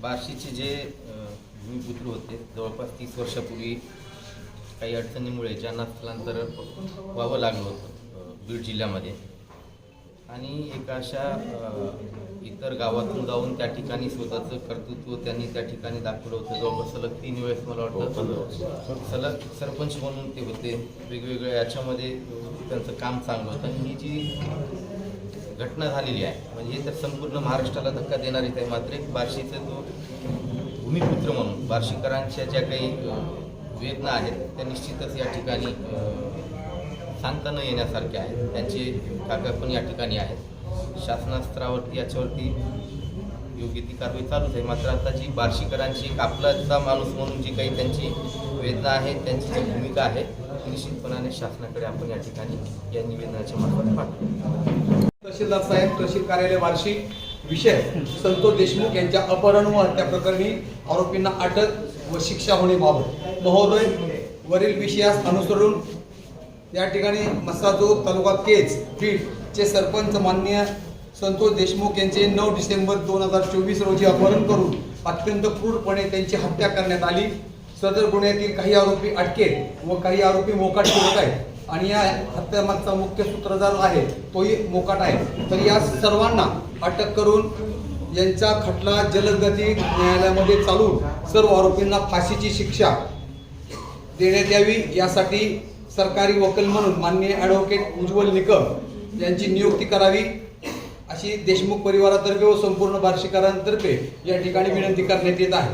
बार्शीचे जे भूमिपुत्र होते जवळपास तीस वर्षापूर्वी काही अडचणीमुळे ज्यांना स्थलांतर व्हावं लागलं होतं बीड जिल्ह्यामध्ये. आणि एका अशा इतर गावातून जाऊन त्या ठिकाणी स्वतःचं कर्तृत्व त्यांनी त्या ठिकाणी दाखवलं होतं. जवळपास सलग तीन वेळेस मला वाटतं सलग. सरपंच म्हणून ते होते. वेगवेगळ्या याच्यामध्ये त्यांचं काम चांगलं होतं. आणि ही जी घटना झालेली आहे म्हणजे हे तर संपूर्ण महाराष्ट्राला धक्का देणारीच आहे मात्र एक बार्शीचा जो भूमिपुत्र म्हणून बार्शीकरांच्या ज्या काही वेदना आहेत त्या निश्चितच या ठिकाणी सांगता न येण्यासारखे आहेत. त्यांचे काका पण या ठिकाणी आहेत. शासनास्तरावरती याच्यावरती योग्य ती कारवाई चालूच आहे. मात्र आता जी बार्शीकरांची कापलाचा माणूस म्हणून जी काही त्यांची वेदना आहे त्यांची जी भूमिका आहे निश्चितपणाने शासनाकडे आपण या ठिकाणी या निवेदनाच्या मार्फत पाठवू. तहसीलदार साहेब तहसील कार्यालय वार्षिक विषय संतोष देशमुख यांच्या अपहरण व हत्या प्रकरणी आरोपींना अटक व शिक्षा होणे बाबत. महोदय वरील विषयास अनुसरून या ठिकाणी मसाजोग तालुका केज बीडचे सरपंच मान्य संतोष देशमुख यांचे नऊ डिसेंबर दोन हजार चोवीस रोजी अपहरण करून अत्यंत क्रूरपणे त्यांची हत्या करण्यात आली. सदर गुन्ह्यातील काही आरोपी अटकेत व काही आरोपी मोकाट ठेवत आहेत. आणि या हत्यामागचा मुख्य सूत्रधार आहे तोही मोकाट आहे. तर या सर्वांना अटक करून यांचा खटला जलदगती न्यायालयामध्ये चालून सर्व आरोपींना फाशीची शिक्षा देण्यात यावी. यासाठी सरकारी वकील म्हणून माननीय ॲडव्होकेट उज्ज्वल निकम यांची नियुक्ती करावी. अशी देशमुख परिवारातर्फे व संपूर्ण बार्शीकरांतर्फे या ठिकाणी विनंती करण्यात येत आहे.